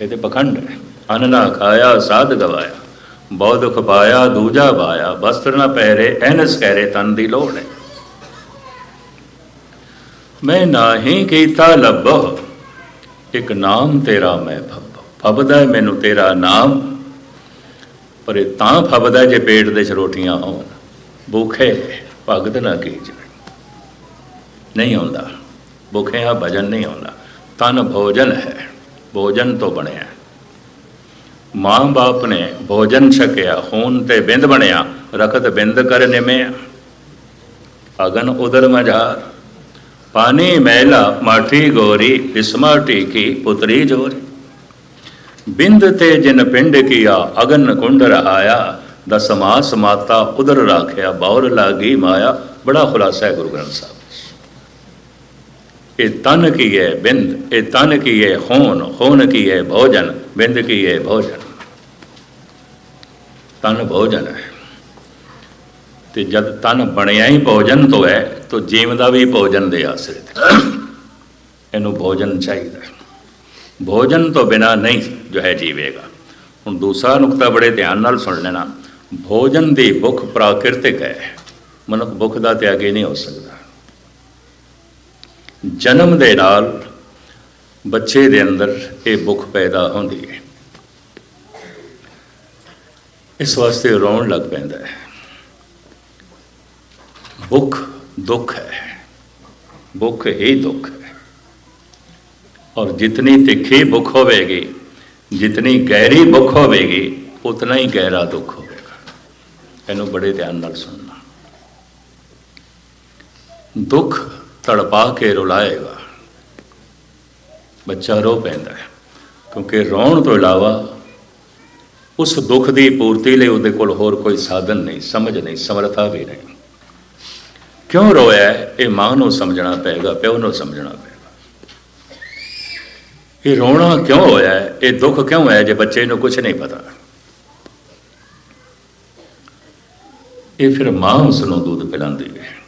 Speaker 1: ਇਹ ਤੇ ਪਖੰਡ ਹੈ। ਅੰਨ ਨਾ ਖਾਇਆ ਸਾਧ ਗਵਾਇਆ। ਬਹੁ ਦੁਖ ਪਾਇਆ, ਦੂਜਾ ਪਾਇਆ ਵਸਤਰ ਨਾ ਪਹਿਰੇ, ਐਨਸ ਕਹਿਰੇ, ਤਨ ਦੀ ਲੋੜ ਹੈ। ਮੈਂ ਨਾਹੀ ਕੀਤਾ ਲੱਭੋ, ਇੱਕ ਨਾਮ ਤੇਰਾ ਮੈਂ ਫੱਬ ਫੱਬਦਾ ਮੈਨੂੰ ਤੇਰਾ ਨਾਮ, ਪਰ ਇਹ ਤਾਂ ਫੱਬਦਾ ਜੇ ਪੇਟ ਦੇ ਚ ਰੋਟੀਆਂ ਹੋਣ। ਭੁੱਖੇ ਭਗਤ ਨਾ ਕੀਜ ਨਹੀਂ ਆਉਂਦਾ। ਭੁੱਖਿਆ ਭਜਨ ਨਹੀਂ ਆਉਂਦਾ। ਤਨ ਭੋਜਨ ਹੈ। ਭੋਜਨ ਤੋਂ ਬਣਿਆ। ਮਾਂ ਬਾਪ ਨੇ ਭੋਜਨ ਛਕਿਆ, ਖੂਨ ਤੇ ਬਿੰਦ ਬਣਿਆ, ਰਖਤ ਬਿੰਦ ਕਰ ਨਿਮਿਆ। ਅਗਨ ਉਦਰ ਮਝਾਰ, ਪਾਣੀ ਮੈਲਾ ਮਾਠੀ ਗੋਰੀ ਇਸਮਾ ਕੀ ਪੁਤਰੀ ਜੋਰੀ। ਬਿੰਦ ਤੇ ਜਿਨ ਪਿੰਡ ਕੀਆ, ਅਗਨ ਕੁੰਡ ਰਹਾਇਆ ਦਸਮਾਸ ਮਾਤਾ ਉਦਰ ਰਾਖਿਆ, ਬੌਰ ਲਾਗੀ ਮਾਇਆ, ਬੜਾ ਖੁਲਾਸਾ ਹੈ ਗੁਰੂ ਗ੍ਰੰਥ ਸਾਹਿਬ ਇਹ ਤਨ ਕੀ ਹੈ ਬਿੰਦ, ਇਹ ਤਨ ਕੀ ਹੈ ਖੂਨ ਖੂਨ ਕੀ ਹੈ ਭੋਜਨ ਬਿੰਦ ਕੀ ਹੈ? ਭੋਜਨ। ਤਨ ਭੋਜਨ ਹੈ। ਤੇ ਜਦ ਤਨ ਬਣਿਆ ਹੀ ਭੋਜਨ ਤੋਂ ਹੈ, ਤਾਂ ਜੀਵਦਾ ਵੀ ਭੋਜਨ ਦੇ ਆਸਰੇ ਇਹਨੂੰ ਭੋਜਨ ਚਾਹੀਦਾ ਭੋਜਨ ਤੋਂ ਬਿਨਾ ਨਹੀਂ ਜੋ ਹੈ ਜੀਵੇਗਾ। ਹੁਣ ਦੂਸਰਾ ਨੁਕਤਾ ਬੜੇ ਧਿਆਨ ਨਾਲ ਸੁਣ ਲੈਣਾ। ਭੋਜਨ ਦੀ ਭੁੱਖ ਪ੍ਰਾਕਿਰਤਿਕ ਹੈ। ਮਨੁੱਖ ਭੁੱਖ ਦਾ ਤਿਆਗੀ ਨਹੀਂ ਹੋ ਸਕਦਾ। ਜਨਮ ਦੇ ਨਾਲ ਬੱਚੇ ਦੇ ਅੰਦਰ ਇਹ ਭੁੱਖ ਪੈਦਾ ਹੁੰਦੀ ਹੈ। ਇਸ ਵਾਸਤੇ ਰੋਣ ਲੱਗ ਪੈਂਦਾ ਹੈ। ਭੁੱਖ ਦੁੱਖ ਹੈ। ਭੁੱਖ ਹੀ ਦੁੱਖ ਹੈ। ਔਰ ਜਿਤਨੀ ਤਿੱਖੀ ਭੁੱਖ ਹੋਵੇਗੀ, ਜਿਤਨੀ ਗਹਿਰੀ ਭੁੱਖ ਹੋਵੇਗੀ, ਉਤਨਾ ਹੀ ਗਹਿਰਾ ਦੁੱਖ ਹੋਵੇਗਾ। ਇਹਨੂੰ ਬੜੇ ਧਿਆਨ ਨਾਲ ਸੁਣਨਾ। ਦੁੱਖ ਤੜਪਾ ਕੇ ਰੁਲਾਏਗਾ। ਬੱਚਾ ਰੋ ਪੈਂਦਾ ਹੈ। ਕਿਉਂਕਿ ਰੋਣ ਤੋਂ ਇਲਾਵਾ ਉਸ ਦੁੱਖ ਦੀ ਪੂਰਤੀ ਲਈ ਉਹਦੇ ਕੋਲ ਹੋਰ ਕੋਈ ਸਾਧਨ ਨਹੀਂ, ਸਮਝ ਨਹੀਂ, ਸਮਰਥਾ ਵੀ ਨਹੀਂ। ਕਿਉਂ ਰੋਇਆ ਇਹ ਮਾਂ ਨੂੰ ਸਮਝਣਾ ਪਏਗਾ, ਪਿਓ ਨੂੰ ਸਮਝਣਾ ਪਏਗਾ। ਇਹ ਰੋਣਾ ਕਿਉਂ ਹੋਇਆ ਇਹ ਦੁੱਖ ਕਿਉਂ ਹੋਇਆ ਜੇ ਬੱਚੇ ਨੂੰ ਕੁਝ ਨਹੀਂ ਪਤਾ? ਇਹ ਫਿਰ ਮਾਂ ਉਸ ਨੂੰ ਦੁੱਧ ਪਿਲਾਉਂਦੀ ਹੈ।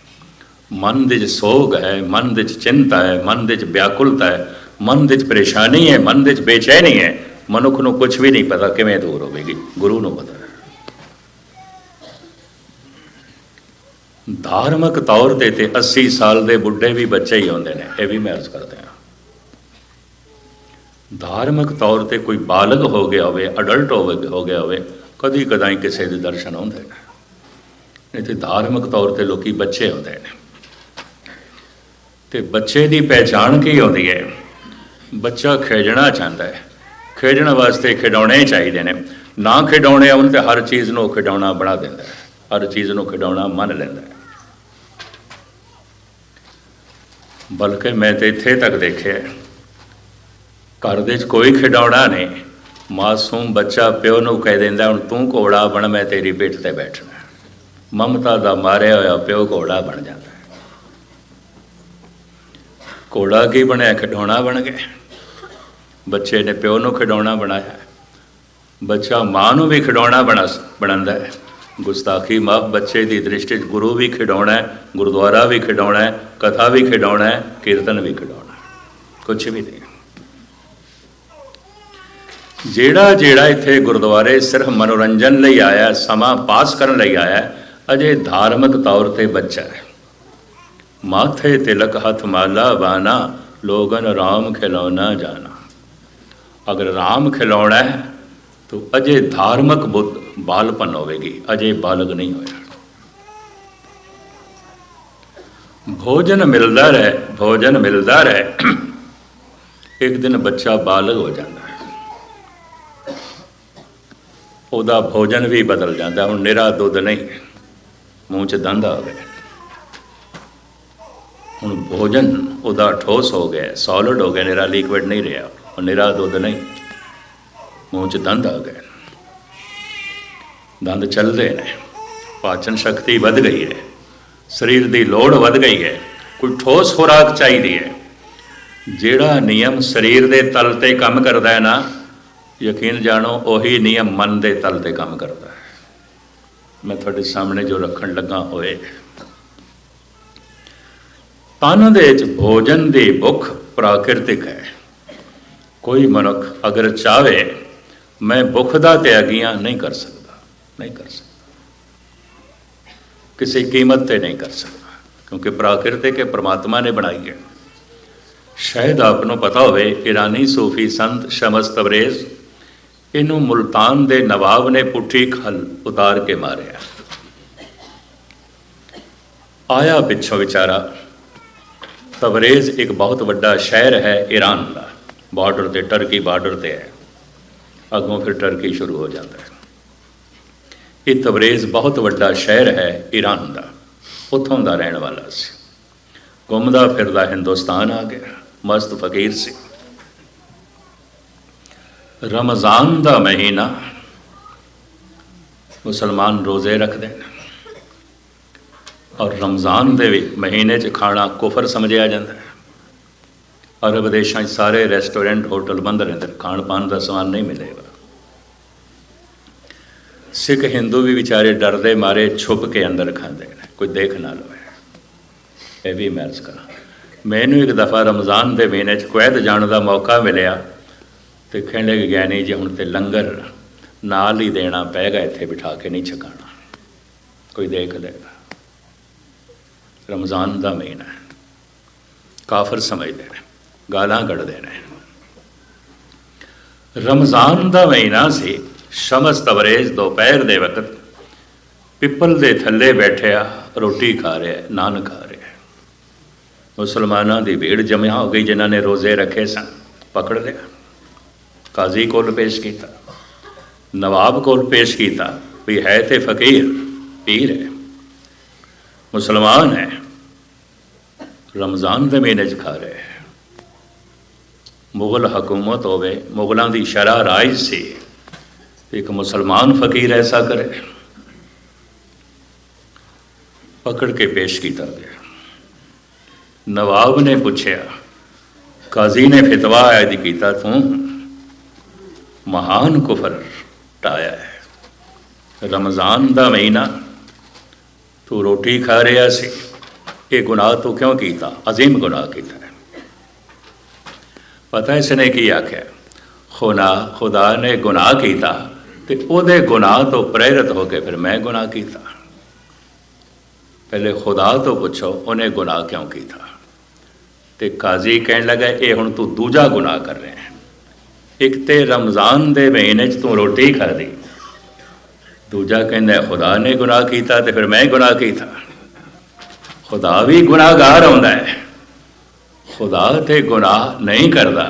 Speaker 1: ਮਨ ਦੇ ਵਿੱਚ ਸੋਗ ਹੈ, ਮਨ ਦੇ ਵਿੱਚ ਚਿੰਤਾ ਹੈ, ਮਨ ਦੇ ਵਿੱਚ ਵਿਆਕੁਲਤਾ ਹੈ। ਮਨ ਵਿੱਚ ਪਰੇਸ਼ਾਨੀ ਹੈ, ਮਨ ਵਿੱਚ ਬੇਚੈਨੀ ਹੈ। ਮਨੁੱਖ ਨੂੰ ਕੁਝ ਵੀ ਨਹੀਂ ਪਤਾ ਕਿਵੇਂ ਦੂਰ ਹੋਵੇਗੀ। ਗੁਰੂ ਨੂੰ ਪਤਾ ਹੈ। ਧਾਰਮਿਕ ਤੌਰ ਤੇ ਤੇ 80 ਸਾਲ ਦੇ ਬੁੱਢੇ ਵੀ ਬੱਚੇ ਹੀ ਹੁੰਦੇ ਨੇ, ਇਹ ਵੀ ਮੈਂ ਅਰਜ਼ ਕਰਦਾ ਹਾਂ। ਧਾਰਮਿਕ ਤੌਰ ਤੇ ਕੋਈ ਬਾਲਗ ਹੋ ਗਿਆ ਹੋਵੇ ਅਡਲਟ ਹੋਵੇ ਹੋ ਗਿਆ ਹੋਵੇ ਕਦੀ ਕਦਾਈ ਕਿਸੇ ਦੇ ਦਰਸ਼ਨ ਹੁੰਦੇ ਨੇ। ਨਹੀਂ ਤੇ ਧਾਰਮਿਕ ਤੌਰ ਤੇ ਲੋਕੀ ਬੱਚੇ ਹੁੰਦੇ ਨੇ। ਤੇ ਬੱਚੇ ਦੀ ਪਹਿਚਾਣ ਕੀ ਹੁੰਦੀ ਹੈ? ਬੱਚਾ ਖੇਡਣਾ ਚਾਹੁੰਦਾ ਹੈ। ਖੇਡਣ ਵਾਸਤੇ ਖਿਡੌਣੇ ਚਾਹੀਦੇ ਨੇ। ਨਾ ਖਿਡੌਣੇ ਆਉਣ ਤੇ ਹਰ ਚੀਜ਼ ਨੂੰ ਖਿਡੌਣਾ ਬਣਾ ਦਿੰਦਾ ਹੈ। ਹਰ ਚੀਜ਼ ਨੂੰ ਖਿਡੌਣਾ ਮੰਨ ਲੈਂਦਾ ਹੈ। ਬਲਕਿ ਮੈਂ ਤੇ ਇੱਥੇ ਤੱਕ ਦੇਖਿਆ ਘਰ ਦੇ ਵਿੱਚ ਕੋਈ ਖਿਡੌਣਾ ਨਹੀਂ। ਮਾਸੂਮ ਬੱਚਾ ਪਿਓ ਨੂੰ ਕਹਿ ਦਿੰਦਾ, ਹੁਣ ਤੂੰ ਘੋੜਾ ਬਣ, ਮੈਂ ਤੇਰੀ ਪਿੱਠ ਤੇ ਬੈਠਣਾ ਮਮਤਾ ਦਾ ਮਾਰਿਆ ਹੋਇਆ ਪਿਓ ਘੋੜਾ ਬਣ ਜਾਂਦਾ ਘੋੜਾ ਕੀ ਬਣਿਆ? ਖਿਡੌਣਾ ਬਣ ਗਿਆ। ਬੱਚੇ ਨੇ ਪਿਓ ਨੂੰ ਖਿਡੌਣਾ ਬਣਾਇਆ ਬੱਚਾ ਮਾਂ ਨੂੰ ਵੀ ਖਿਡੌਣਾ ਬਣਾ ਬਣਾਉਂਦਾ ਹੈ। ਗੁਸਤਾਖੀ ਮਾਪ ਬੱਚੇ ਦੀ ਦ੍ਰਿਸ਼ਟੀ 'ਚ ਗੁਰੂ ਵੀ ਖਿਡੌਣਾ ਹੈ, ਗੁਰਦੁਆਰਾ ਵੀ ਖਿਡੌਣਾ ਹੈ, ਕਥਾ ਵੀ ਖਿਡੌਣਾ ਹੈ, ਕੀਰਤਨ ਵੀ ਖਿਡੌਣਾ ਕੁਝ ਵੀ ਨਹੀਂ। ਜਿਹੜਾ ਜਿਹੜਾ ਇੱਥੇ ਗੁਰਦੁਆਰੇ ਸਿਰਫ ਮਨੋਰੰਜਨ ਲਈ ਆਇਆ, ਸਮਾਂ ਪਾਸ ਕਰਨ ਲਈ ਆਇਆ, ਅਜੇ ਧਾਰਮਿਕ ਤੌਰ ਤੇ ਬੱਚਾ ਹੈ। ਮਾਥੇ ਤਿਲਕ ਹੱਥ ਮਾਲਾ, ਬਾਣਾ, ਲੋਗਨ ਰਾਮ ਖਿਲਾਉਣਾ ਜਾਣਾ। ਅਗਰ ਰਾਮ ਖਿਲਾਉਣਾ ਹੈ, ਤਾਂ ਅਜੇ ਧਾਰਮਿਕ ਬੁੱਧ ਬਾਲਪਨ ਹੋਵੇਗੀ, ਅਜੇ ਬਾਲਗ ਨਹੀਂ ਹੋਇਆ। ਭੋਜਨ ਮਿਲਦਾ ਰਹੇ, ਭੋਜਨ ਮਿਲਦਾ ਰਹੇ, ਇੱਕ ਦਿਨ ਬੱਚਾ ਬਾਲਗ ਹੋ ਜਾਂਦਾ ਹੈ। ਉਹਦਾ ਭੋਜਨ ਵੀ ਬਦਲ ਜਾਂਦਾ, ਹੁਣ ਨਿਰਾ ਦੁੱਧ ਨਹੀਂ, ਮੂੰਹ 'ਚ ਦੰਦ ਆ ਗਿਆ ਹੁਣ ਭੋਜਨ ਉਹਦਾ ਠੋਸ ਹੋ ਗਿਆ ਸੋਲਿਡ ਹੋ ਗਿਆ, ਨਿਰਾ ਲਿਕਵਿਡ ਨਹੀਂ ਰਿਹਾ। ਹੁਣ ਨਿਰਾ ਦੁੱਧ ਨਹੀਂ, ਮੂੰਹ 'ਚ ਦੰਦ ਆ ਗਏ ਦੰਦ ਚੱਲਦੇ ਨੇ, ਪਾਚਨ ਸ਼ਕਤੀ ਵੱਧ ਗਈ ਹੈ, ਸਰੀਰ ਦੀ ਲੋੜ ਵੱਧ ਗਈ ਹੈ, ਕੋਈ ਠੋਸ ਖੁਰਾਕ ਚਾਹੀਦੀ ਹੈ। ਜਿਹੜਾ ਨਿਯਮ ਸਰੀਰ ਦੇ ਤਲ ਤੇ ਕੰਮ ਕਰਦਾ ਹੈ ਨਾ, ਯਕੀਨ ਜਾਣੋ, ਉਹੀ ਨਿਯਮ ਮਨ ਦੇ ਤਲ ਤੇ ਕੰਮ ਕਰਦਾ ਹੈ। ਮੈਂ ਤੁਹਾਡੇ ਸਾਹਮਣੇ ਜੋ ਰੱਖਣ ਲੱਗਾ ਹੋਏ, ਤਨ ਦੇ ਵਿੱਚ ਭੋਜਨ ਦੀ ਭੁੱਖ ਪ੍ਰਾਕਿਰਤਿਕ ਹੈ। ਕੋਈ ਮਨੁੱਖ ਅਗਰ ਚਾਵੇ ਮੈਂ ਭੁੱਖ ਦਾ ਤਿਆਗੀਆਂ ਨਹੀਂ ਕਰ ਸਕਦਾ, ਨਹੀਂ ਕਰ ਸਕਦਾ। ਕਿਸੇ ਕੀਮਤ ਤੇ ਨਹੀਂ ਕਰ ਸਕਦਾ, ਕਿਉਂਕਿ ਪ੍ਰਾਕਿਰਤਿਕ ਹੈ ਪ੍ਰਮਾਤਮਾ ਨੇ ਬਣਾਈ ਹੈ। ਸ਼ਾਇਦ ਆਪ ਨੂੰ ਪਤਾ ਹੋਵੇ, ਇਰਾਨੀ ਸੂਫੀ ਸੰਤ ਸ਼ਮਸ ਤਬਰੇਜ਼ ਇਹਨੂੰ ਮੁਲਤਾਨ ਦੇ ਨਵਾਬ ਨੇ ਪੁੱਠੀ ਖਲ ਉਤਾਰ ਕੇ ਮਾਰਿਆ। ਆਇਆ ਪਿੱਛੋਂ ਵਿਚਾਰਾ, ਤਬਰੇਜ਼ ਇੱਕ ਬਹੁਤ ਵੱਡਾ ਸ਼ਹਿਰ ਹੈ ਈਰਾਨ ਦਾ। ਬਾਰਡਰ ਤੇ, ਟਰਕੀ ਬਾਰਡਰ ਤੇ ਹੈ। ਅੱਗੋਂ ਫਿਰ ਟਰਕੀ ਸ਼ੁਰੂ ਹੋ ਜਾਂਦਾ ਹੈ। ਇਹ ਤਬਰੇਜ਼ ਬਹੁਤ ਵੱਡਾ ਸ਼ਹਿਰ ਹੈ ਈਰਾਨ ਦਾ। ਉੱਥੋਂ ਦਾ ਰਹਿਣ ਵਾਲਾ ਸੀ। ਘੁੰਮਦਾ ਫਿਰਦਾ ਹਿੰਦੁਸਤਾਨ ਆ ਗਿਆ। ਮਸਤ ਫਕੀਰ ਸੀ। ਰਮਜ਼ਾਨ ਦਾ ਮਹੀਨਾ ਮੁਸਲਮਾਨ ਰੋਜ਼ੇ ਰੱਖਦੇ ਨੇ। ਔਰ ਰਮਜ਼ਾਨ ਦੇ ਵਿੱਚ ਮਹੀਨੇ 'ਚ ਖਾਣਾ ਕੁਫਰ ਸਮਝਿਆ ਜਾਂਦਾ ਹੈ। ਅਰਬ ਦੇਸ਼ਾਂ 'ਚ ਸਾਰੇ ਰੈਸਟੋਰੈਂਟ, ਹੋਟਲ ਬੰਦ ਰਹਿੰਦੇ ਖਾਣ ਪਾਣ ਦਾ ਸਮਾਨ ਨਹੀਂ ਮਿਲੇਗਾ ਸਿੱਖ ਹਿੰਦੂ ਵੀ ਵਿਚਾਰੇ ਡਰਦੇ, ਮਾਰੇ, ਛੁਪ ਕੇ ਅੰਦਰ ਖਾਂਦੇ ਨੇ। ਕੋਈ ਦੇਖ ਨਾ ਲਵੇ। ਇਹ ਵੀ ਮੈਂ ਅਰਜ਼ ਕਰਾਂ। ਮੈਨੂੰ ਇੱਕ ਦਫਾ ਰਮਜ਼ਾਨ ਦੇ ਮਹੀਨੇ 'ਚ ਕੁਵੈਤ ਜਾਣ ਦਾ ਮੌਕਾ ਮਿਲਿਆ ਤੇ ਕਹਿੰਦੇ ਕਿ ਗਿਆਨੀ ਜੀ, ਹੁਣ ਤੇ ਲੰਗਰ ਨਾਲ ਹੀ ਦੇਣਾ ਪਏਗਾ ਇੱਥੇ ਬਿਠਾ ਕੇ ਨਹੀਂ ਛਕਾਣਾ ਕੋਈ ਦੇਖ ਲੇਗਾ ਰਮਜ਼ਾਨ ਦਾ ਮਹੀਨਾ ਕਾਫਰ ਸਮਝਦੇ ਨੇ। ਗਾਲਾਂ ਕੱਢਦੇ ਨੇ। ਰਮਜ਼ਾਨ ਦਾ ਮਹੀਨਾ ਸੀ। ਸ਼ਮਸ ਤਬਰੇਜ਼ ਦੁਪਹਿਰ ਦੇ ਵਕਤ ਪਿੱਪਲ ਦੇ ਥੱਲੇ ਬੈਠਿਆ, ਰੋਟੀ ਖਾ ਰਿਹਾ, ਨਾਨ ਖਾ ਰਿਹਾ। ਮੁਸਲਮਾਨਾਂ ਦੀ ਭੀੜ ਜਮ੍ਹਾਂ ਹੋ ਗਈ, ਜਿਨ੍ਹਾਂ ਨੇ ਰੋਜ਼ੇ ਰੱਖੇ ਸਨ। ਪਕੜ ਲਿਆ। ਕਾਜ਼ੀ ਕੋਲ ਪੇਸ਼ ਕੀਤਾ। ਨਵਾਬ ਕੋਲ ਪੇਸ਼ ਕੀਤਾ ਵੀ ਹੈ ਤੇ ਫਕੀਰ, ਪੀਰ ਹੈ। ਮੁਸਲਮਾਨ ਹੈ। ਰਮਜ਼ਾਨ ਦੇ ਮਹੀਨੇ 'ਚ ਖਾ ਰਿਹਾ ਹੈ। ਮੁਗਲ ਹਕੂਮਤ ਹੋਵੇ, ਮੁਗਲਾਂ ਦੀ ਸ਼ਰਾ ਰਾਜ ਸੀ, ਇੱਕ ਮੁਸਲਮਾਨ ਫਕੀਰ ਐਸਾ ਕਰੇ। ਪਕੜ ਕੇ ਪੇਸ਼ ਕੀਤਾ ਗਿਆ। ਨਵਾਬ ਨੇ ਪੁੱਛਿਆ, ਕਾਜ਼ੀ ਨੇ ਫਤਵਾ ਆਇਦ ਕੀਤਾ, ਤੂੰ ਮਹਾਨ ਕੁਫਰ ਟਾਇਆ ਹੈ। ਰਮਜ਼ਾਨ ਦਾ ਮਹੀਨਾ ਤੂੰ ਰੋਟੀ ਖਾ ਰਿਹਾ ਸੀ, ਇਹ ਗੁਨਾਹ ਤੂੰ ਕਿਉਂ ਕੀਤਾ? ਅਜ਼ੀਮ ਗੁਨਾਹ ਕੀਤਾ। ਪਤਾ ਇਸਨੇ ਕੀ ਆਖਿਆ? ਖੁਦਾ ਖੁਦਾ ਨੇ ਗੁਨਾਹ ਕੀਤਾ ਤੇ ਉਹਦੇ ਗੁਨਾਹ ਤੋਂ ਪ੍ਰੇਰਿਤ ਹੋ ਕੇ ਫਿਰ ਮੈਂ ਗੁਨਾਹ ਕੀਤਾ। ਪਹਿਲੇ ਖੁਦਾ ਤੋਂ ਪੁੱਛੋ, ਉਹਨੇ ਗੁਨਾਹ ਕਿਉਂ ਕੀਤਾ? ਤੇ ਕਾਜ਼ੀ ਕਹਿਣ ਲੱਗਾ, ਇਹ ਹੁਣ ਤੂੰ ਦੂਜਾ ਗੁਨਾਹ ਕਰ ਰਿਹਾ ਹੈ। ਇੱਕ ਤੇ ਰਮਜ਼ਾਨ ਦੇ ਮਹੀਨੇ 'ਚ ਤੂੰ ਰੋਟੀ ਖਾਦੀ ਦੂਜਾ ਕਹਿੰਦਾ, ਖੁਦਾ ਨੇ ਗੁਨਾਹ ਕੀਤਾ ਤੇ ਫਿਰ ਮੈਂ ਗੁਨਾਹ ਕੀਤਾ। ਖੁਦਾ ਵੀ ਗੁਨਾਹਗਾਰ ਹੁੰਦਾ ਹੈ। ਖੁਦਾ ਤੇ ਗੁਨਾਹ ਨਹੀਂ ਕਰਦਾ,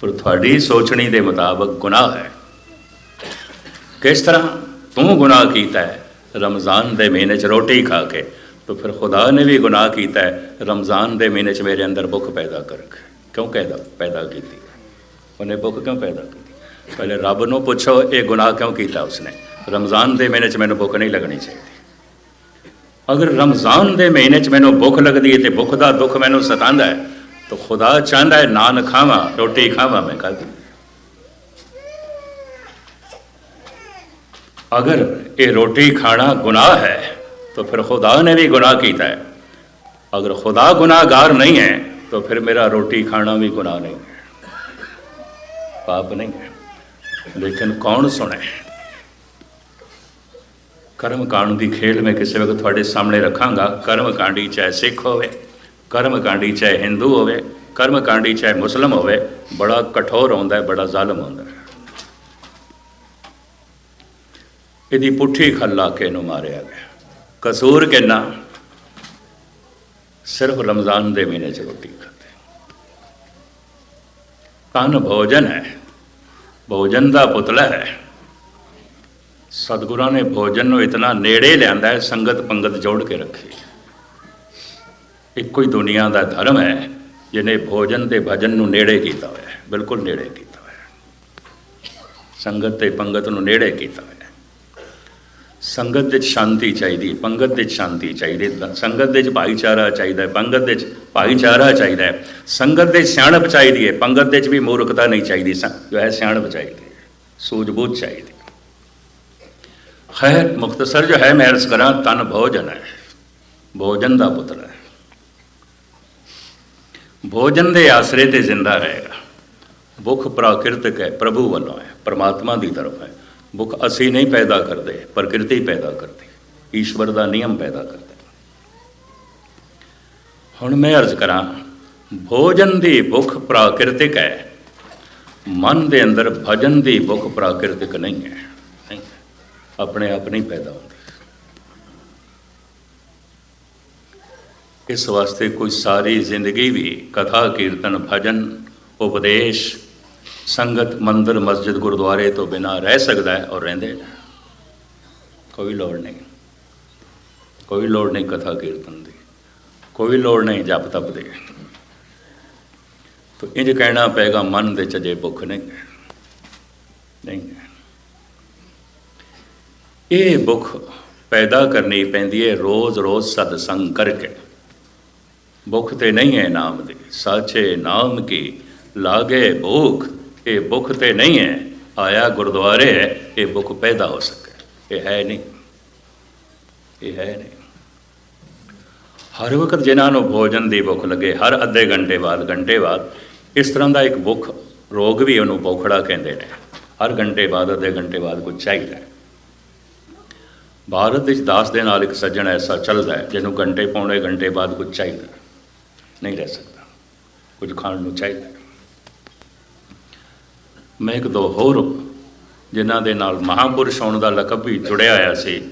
Speaker 1: ਪਰ ਤੁਹਾਡੀ ਸੋਚਣੀ ਦੇ ਮੁਤਾਬਕ ਗੁਨਾਹ ਹੈ। ਕਿਸ ਤਰ੍ਹਾਂ ਤੂੰ ਗੁਨਾਹ ਕੀਤਾ ਹੈ? ਰਮਜ਼ਾਨ ਦੇ ਮਹੀਨੇ 'ਚ ਰੋਟੀ ਖਾ ਕੇ, ਤਾਂ ਫਿਰ ਖੁਦਾ ਨੇ ਵੀ ਗੁਨਾਹ ਕੀਤਾ ਹੈ। ਰਮਜ਼ਾਨ ਦੇ ਮਹੀਨੇ 'ਚ ਮੇਰੇ ਅੰਦਰ ਭੁੱਖ ਪੈਦਾ ਕਰਕੇ ਕਿਉਂ ਕਹਿਦਾ ਪੈਦਾ ਕੀਤੀ? ਉਹਨੇ ਭੁੱਖ ਕਿਉਂ ਪੈਦਾ ਕੀਤੀ? ਪਹਿਲੇ ਰੱਬ ਨੂੰ ਪੁੱਛੋ, ਇਹ ਗੁਨਾਹ ਕਿਉਂ ਕੀਤਾ ਉਸਨੇ? ਰਮਜ਼ਾਨ ਦੇ ਮਹੀਨੇ 'ਚ ਮੈਨੂੰ ਭੁੱਖ ਨਹੀਂ ਲੱਗਣੀ ਚਾਹੀਦੀ। ਅਗਰ ਰਮਜ਼ਾਨ ਦੇ ਮਹੀਨੇ 'ਚ ਮੈਨੂੰ ਭੁੱਖ ਲੱਗਦੀ ਹੈ ਤੇ ਭੁੱਖ ਦਾ ਦੁੱਖ ਮੈਨੂੰ ਸਤਾਉਂਦਾ ਹੈ तो खुदा चाहता है, नान खावा, रोटी खावा मैं कल। अगर ये रोटी खाना गुनाह है तो फिर खुदा ने भी गुनाह किया है। अगर खुदा गुनाहगार नहीं है तो फिर मेरा रोटी खाना भी गुनाह नहीं है। पाप नहीं है। लेकिन कौन सुने? कर्म कांड की खेल में किसी वक्त थोड़े सामने रखागा। कर्म कांडी चाहे सिख होवे। ਕਰਮਕਾਂਡੀ ਚਾਹੇ ਹਿੰਦੂ ਹੋਵੇ ਕਰਮਕਾਂਡੀ ਚਾਹੇ ਮੁਸਲਮ ਹੋਵੇ ਬੜਾ ਕਠੋਰ ਹੁੰਦਾ ਹੈ ਬੜਾ ਜ਼ਾਲਮ ਹੁੰਦਾ ਹੈ ਇਹਦੀ ਪੁੱਠੀ ਖੱਲਾ ਕੇ ਨੂੰ ਮਾਰਿਆ ਗਿਆ ਕਸੂਰ ਕਿੰਨਾ ਸਿਰਫ ਰਮਜ਼ਾਨ ਦੇ ਮਹੀਨੇ 'ਚ ਰੋਟੀ ਖਾਤੇ ਤਨ ਭੋਜਨ ਹੈ ਭੋਜਨ ਦਾ ਪੁਤਲਾ ਹੈ ਸਤਿਗੁਰਾਂ ਨੇ ਭੋਜਨ ਨੂੰ ਇਤਨਾ ਨੇੜੇ ਲਿਆਂਦਾ ਹੈ ਸੰਗਤ ਪੰਗਤ ਜੋੜ ਕੇ ਰੱਖੀ ਇੱਕੋ ਹੀ ਦੁਨੀਆ ਦਾ ਧਰਮ ਹੈ, ਜਿਹਨੇ ਭੋਜਨ ਤੇ ਭਜਨ ਨੂੰ ਨੇੜੇ ਕੀਤਾ ਹੋਇਆ ਹੈ, ਬਿਲਕੁਲ ਨੇੜੇ ਕੀਤਾ ਹੋਇਆ ਹੈ। ਸੰਗਤ ਤੇ ਪੰਗਤ ਨੂੰ ਨੇੜੇ ਕੀਤਾ ਹੋਇਆ ਹੈ। ਸੰਗਤ ਵਿੱਚ ਸ਼ਾਂਤੀ ਚਾਹੀਦੀ ਪੰਗਤ ਵਿੱਚ ਸ਼ਾਂਤੀ ਚਾਹੀਦੀ ਸੰਗਤ ਦੇ ਵਿੱਚ ਭਾਈਚਾਰਾ ਚਾਹੀਦਾ ਹੈ, ਪੰਗਤ ਦੇ ਵਿੱਚ ਭਾਈਚਾਰਾ ਚਾਹੀਦਾ ਹੈ। ਸੰਗਤ ਦੇ ਵਿੱਚ ਸਿਆਣਪ ਚਾਹੀਦੀ ਹੈ, ਪੰਗਤ ਦੇ ਵਿੱਚ ਵੀ ਮੂਰਖਤਾ ਨਹੀਂ ਚਾਹੀਦੀ, ਸੰ- ਜੋ ਹੈ ਸਿਆਣਪ ਚਾਹੀਦੀ ਹੈ, ਸੂਝ-ਬੂਝ ਚਾਹੀਦੀ ਹੈ। ਖੈਰ ਮੁਖਤਸਰ ਜੋ ਹੈ, ਮੈਂ ਅਰਜ਼ ਕਰਾਂ, ਤਨ ਭੋਜਨ ਹੈ, ਭੋਜਨ ਦਾ ਪੁੱਤਰ ਹੈ। ਭੋਜਨ ਦੇ ਆਸਰੇ ਤੇ ਜ਼ਿੰਦਾ ਰਹੇਗਾ। ਭੁੱਖ ਪ੍ਰਾਕਿਰਤਿਕ ਹੈ, ਪ੍ਰਭੂ ਵੱਲੋਂ ਹੈ, ਪਰਮਾਤਮਾ ਦੀ ਤਰਫ ਹੈ। ਭੁੱਖ ਅਸੀਂ ਨਹੀਂ ਪੈਦਾ ਕਰਦੇ, ਪ੍ਰਕਿਰਤੀ ਪੈਦਾ ਕਰਦੀ। ਈਸ਼ਵਰ ਦਾ ਨਿਯਮ ਪੈਦਾ ਕਰਦਾ। ਹੁਣ ਮੈਂ ਅਰਜ਼ ਕਰਾਂ, ਭੋਜਨ ਦੀ ਭੁੱਖ ਪ੍ਰਾਕਿਰਤਿਕ ਹੈ। ਮਨ ਦੇ ਅੰਦਰ ਭਜਨ ਦੀ ਭੁੱਖ ਪ੍ਰਾਕਿਰਤਿਕ ਨਹੀਂ ਹੈ। ਆਪਣੇ ਆਪ ਨਹੀਂ ਪੈਦਾ ਹੁੰਦੀ। ਇਸ ਵਾਸਤੇ ਕੋਈ ਸਾਰੀ ਜ਼ਿੰਦਗੀ ਵੀ ਕਥਾ, ਕੀਰਤਨ, ਭਜਨ, ਉਪਦੇਸ਼, ਸੰਗਤ, ਮੰਦਰ, ਮਸਜਿਦ, ਗੁਰਦੁਆਰੇ ਤੋਂ ਬਿਨਾ ਰਹਿ ਸਕਦਾ ਹੈ ਔਰ ਰਹਿੰਦੇ ਨੇ। ਕੋਈ ਲੋੜ ਨਹੀਂ। ਕੋਈ ਲੋੜ ਨਹੀਂ ਕਥਾ, ਕੀਰਤਨ ਦੀ। ਕੋਈ ਲੋੜ ਨਹੀਂ ਜਪ, ਤਪ ਦੀ। ਤੋ ਇੰਜ ਕਹਿਣਾ ਪਏਗਾ, ਮਨ ਦੇ ਚ ਅਜੇ ਭੁੱਖ ਨਹੀਂ ਨਹੀਂ ਇਹ ਭੁੱਖ ਪੈਦਾ ਕਰਨੀ ਪੈਂਦੀ ਹੈ ਰੋਜ਼-ਰੋਜ਼ ਸਤਸੰਗ ਕਰਕੇ। ਭੁੱਖ ਤੇ ਨਹੀਂ ਹੈ ਨਾਮ ਦੀ। ਸਾਚੇ ਨਾਮ ਕੀ ਲਾਗੇ ਭੁੱਖ? ਇਹ ਭੁੱਖ ਤੇ ਨਹੀਂ ਹੈ। ਆਇਆ ਗੁਰਦੁਆਰੇ ਹੈ, ਇਹ ਭੁੱਖ ਪੈਦਾ ਹੋ ਸਕੇ। ਇਹ ਹੈ ਨਹੀਂ। ਇਹ ਹੈ ਨਹੀਂ। ਹਰ ਵਕਤ ਜਿਨ੍ਹਾਂ ਨੂੰ ਭੋਜਨ ਦੀ ਭੁੱਖ ਲੱਗੇ, ਹਰ ਅੱਧੇ ਘੰਟੇ ਬਾਅਦ ਘੰਟੇ ਬਾਅਦ, ਇਸ ਤਰ੍ਹਾਂ ਦਾ ਇੱਕ ਭੁੱਖ ਰੋਗ ਵੀ ਉਹਨੂੰ ਭੁੱਖੜਾ ਕਹਿੰਦੇ ਨੇ। ਹਰ ਘੰਟੇ ਬਾਅਦ, ਅੱਧੇ ਘੰਟੇ ਬਾਅਦ ਕੁਝ ਚਾਹੀਦਾ ਹੈ। ਭਾਰਤ ਵਿੱਚ ਦਾਸ ਦੇ ਨਾਲ ਇੱਕ ਸੱਜਣ ਐਸਾ ਚੱਲਦਾ ਹੈ, ਜਿਹਨੂੰ ਘੰਟੇ ਪੌਣੇ, ਘੰਟੇ ਬਾਅਦ ਕੁਝ ਚਾਹੀਦਾ ਹੈ। ਨਹੀਂ ਰਹਿ ਸਕਦਾ। ਕੁਝ ਖਾਣ ਨੂੰ ਚਾਹੀਦਾ ਮੈਂ ਇੱਕ ਦੋ ਹੋਰ ਜਿਨ੍ਹਾਂ ਦੇ ਨਾਲ ਮਹਾਪੁਰਸ਼ ਹੋਣ ਦਾ ਲਕਬ ਵੀ ਜੁੜਿਆ ਹੋਇਆ ਸੀ।